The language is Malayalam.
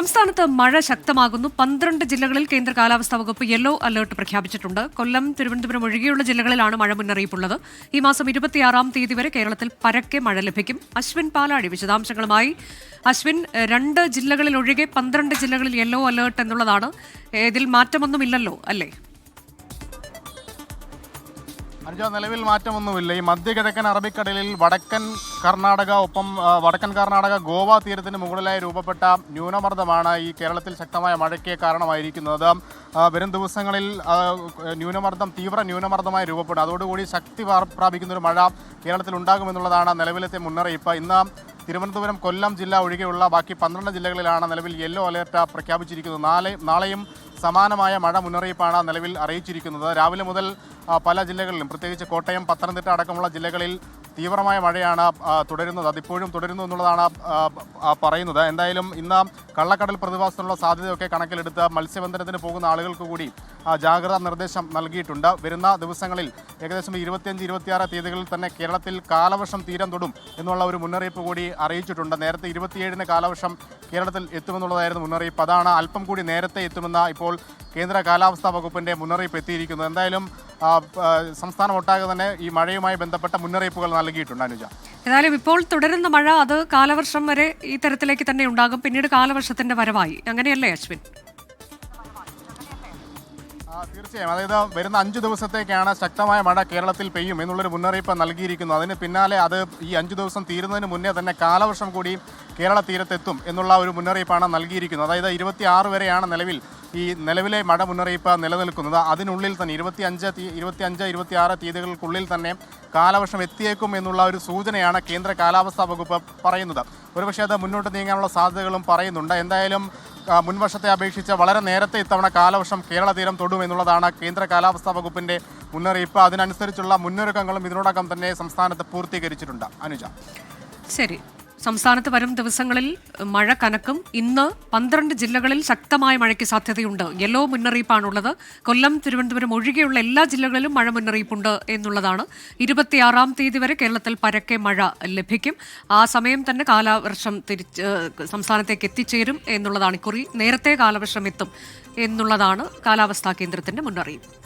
സംസ്ഥാനത്ത് മഴ ശക്തമാകുന്നു. പന്ത്രണ്ട് ജില്ലകളിൽ കേന്ദ്ര കാലാവസ്ഥാ വകുപ്പ് യെല്ലോ അലർട്ട് പ്രഖ്യാപിച്ചിട്ടുണ്ട്. കൊല്ലം തിരുവനന്തപുരം ഒഴികെയുള്ള ജില്ലകളിലാണ് മഴ മുന്നറിയിപ്പുള്ളത്. ഈ മാസം ഇരുപത്തിയാറാം തീയതി വരെ കേരളത്തിൽ പരക്കെ മഴ ലഭിക്കും. അശ്വിൻ പാലാടി വിശദാംശങ്ങളുമായി. അശ്വിൻ രണ്ട് ജില്ലകളിൽ ഒഴികെ പന്ത്രണ്ട് ജില്ലകളിൽ യെല്ലോ അലർട്ട് എന്നുള്ളതാണ്. ഇതിൽ മാറ്റമൊന്നുമില്ലല്ലോ അല്ലേ? അനുജ നിലവിൽ മാറ്റമൊന്നുമില്ല. ഈ മധ്യകിഴക്കൻ അറബിക്കടലിൽ വടക്കൻ കർണാടക ഒപ്പം വടക്കൻ കർണാടക ഗോവ തീരത്തിന് മുകളിലായി രൂപപ്പെട്ട ന്യൂനമർദ്ദമാണ് ഈ കേരളത്തിൽ ശക്തമായ മഴയ്ക്ക് കാരണമായിരിക്കുന്നത്. വരും ദിവസങ്ങളിൽ ന്യൂനമർദ്ദം തീവ്ര ന്യൂനമർദ്ദമായി രൂപപ്പെടും. അതോടുകൂടി ശക്തി പ്രാ- പ്രാപിക്കുന്ന ഒരു മഴ കേരളത്തിൽ ഉണ്ടാകുമെന്നുള്ളതാണ് നിലവിലത്തെ മുന്നറിയിപ്പ്. ഇന്ന് തിരുവനന്തപുരം കൊല്ലം ജില്ല ഒഴികെയുള്ള ബാക്കി പന്ത്രണ്ട് ജില്ലകളിലാണ് നിലവിൽ യെല്ലോ അലേർട്ട് പ്രഖ്യാപിച്ചിരിക്കുന്നത്. നാളെ നാളെയും സമാനമായ മഴ മുന്നറിയിപ്പാണ് നിലവിൽ അറിയിച്ചിരിക്കുന്നത്. രാവിലെ മുതൽ പല ജില്ലകളിലും പ്രത്യേകിച്ച് കോട്ടയം പത്തനംതിട്ട അടക്കമുള്ള ജില്ലകളിൽ തീവ്രമായ മഴയാണ് തുടരുന്നത്. അതിപ്പോഴും തുടരുന്നു എന്നുള്ളതാണ് പറയുന്നത്. എന്തായാലും ഇന്ന് കള്ളക്കടൽ പ്രതിഭാസത്തിനുള്ള സാധ്യതയൊക്കെ കണക്കിലെടുത്ത് മത്സ്യബന്ധനത്തിന് പോകുന്ന ആളുകൾക്ക് കൂടി ജാഗ്രതാ നിർദ്ദേശം നൽകിയിട്ടുണ്ട്. വരുന്ന ദിവസങ്ങളിൽ ഏകദേശം ഇരുപത്തിയഞ്ച് ഇരുപത്തിയാറ് തീയതികളിൽ തന്നെ കേരളത്തിൽ കാലവർഷം തീരം തൊടും എന്നുള്ള ഒരു മുന്നറിയിപ്പ് കൂടി അറിയിച്ചിട്ടുണ്ട്. നേരത്തെ ഇരുപത്തിയേഴിന് കാലവർഷം കേരളത്തിൽ എത്തുമെന്നുള്ളതായിരുന്നു മുന്നറിയിപ്പ്. അതാണ് അല്പം കൂടി നേരത്തെ എത്തുമെന്ന ഇപ്പോൾ കേന്ദ്ര കാലാവസ്ഥാ വകുപ്പിന്റെ മുന്നറിയിപ്പ് എത്തിയിരിക്കുന്നത്. എന്തായാലും സംസ്ഥാനം ഒട്ടാകെ തന്നെ ഈ മഴയുമായി ബന്ധപ്പെട്ട മുന്നറിയിപ്പുകൾ നൽകിയിട്ടുണ്ട് അനുജ. എന്നാലും ഇപ്പോൾ തുടരുന്ന മഴ അത് കാലവർഷം വരെ ഈ തരത്തിലേക്ക് തന്നെ ഉണ്ടാകും. പിന്നീട് കാലവർഷത്തിന്റെ വരവായി. അങ്ങനെയല്ലേ അശ്വിൻ? തീർച്ചയായും. അതായത് വരുന്ന അഞ്ച് ദിവസത്തേക്കാണ് ശക്തമായ മഴ കേരളത്തിൽ പെയ്യും എന്നുള്ളൊരു മുന്നറിയിപ്പ് നൽകിയിരിക്കുന്നു. അതിന് പിന്നാലെ അത് ഈ അഞ്ച് ദിവസം തീരുന്നതിന് മുന്നേ തന്നെ കാലവർഷം കൂടി കേരള തീരത്തെത്തും എന്നുള്ള ഒരു മുന്നറിയിപ്പാണ് നൽകിയിരിക്കുന്നത്. അതായത് ഇരുപത്തി ആറ് വരെയാണ് നിലവിൽ ഈ നിലവിലെ മഴ മുന്നറിയിപ്പ് നിലനിൽക്കുന്നത് അതിനുള്ളിൽ തന്നെ ഇരുപത്തി അഞ്ച് ഇരുപത്തി അഞ്ച് ഇരുപത്തി ആറ് തീയതികൾക്കുള്ളിൽ തന്നെ കാലവർഷം എത്തിയേക്കും എന്നുള്ള ഒരു സൂചനയാണ് കേന്ദ്ര കാലാവസ്ഥാ വകുപ്പ് പറയുന്നത്. ഒരുപക്ഷെ അത് മുന്നോട്ട് നീങ്ങാനുള്ള സാധ്യതകളും പറയുന്നുണ്ട്. എന്തായാലും മുൻവർഷത്തെ അപേക്ഷിച്ച് വളരെ നേരത്തെ ഇത്തവണ കാലവർഷം കേരള തീരം തൊടും എന്നുള്ളതാണ് കേന്ദ്ര കാലാവസ്ഥാ വകുപ്പിന്റെ മുന്നറിയിപ്പ്. അതിനനുസരിച്ചുള്ള മുന്നൊരുക്കങ്ങളും ഇതിനോടകം തന്നെ സംസ്ഥാനത്ത് പൂർത്തീകരിച്ചിട്ടുണ്ട്. അനുജ. ശരി. സംസ്ഥാനത്ത് വരും ദിവസങ്ങളിൽ മഴ കനക്കും. ഇന്ന് പന്ത്രണ്ട് ജില്ലകളിൽ ശക്തമായ മഴയ്ക്ക് സാധ്യതയുണ്ട്. യെല്ലോ മുന്നറിയിപ്പാണുള്ളത്. കൊല്ലം തിരുവനന്തപുരം ഒഴികെയുള്ള എല്ലാ ജില്ലകളിലും മഴ മുന്നറിയിപ്പുണ്ട് എന്നുള്ളതാണ്. ഇരുപത്തിയാറാം തീയതി വരെ കേരളത്തിൽ പരക്കെ മഴ ലഭിക്കും. ആ സമയം തന്നെ കാലവർഷം തിരിച്ച് സംസ്ഥാനത്തേക്ക് എത്തിച്ചേരും എന്നുള്ളതാണ്. ഇക്കുറി നേരത്തെ കാലവർഷം എത്തും എന്നുള്ളതാണ് കാലാവസ്ഥാ കേന്ദ്രത്തിന്റെ മുന്നറിയിപ്പ്.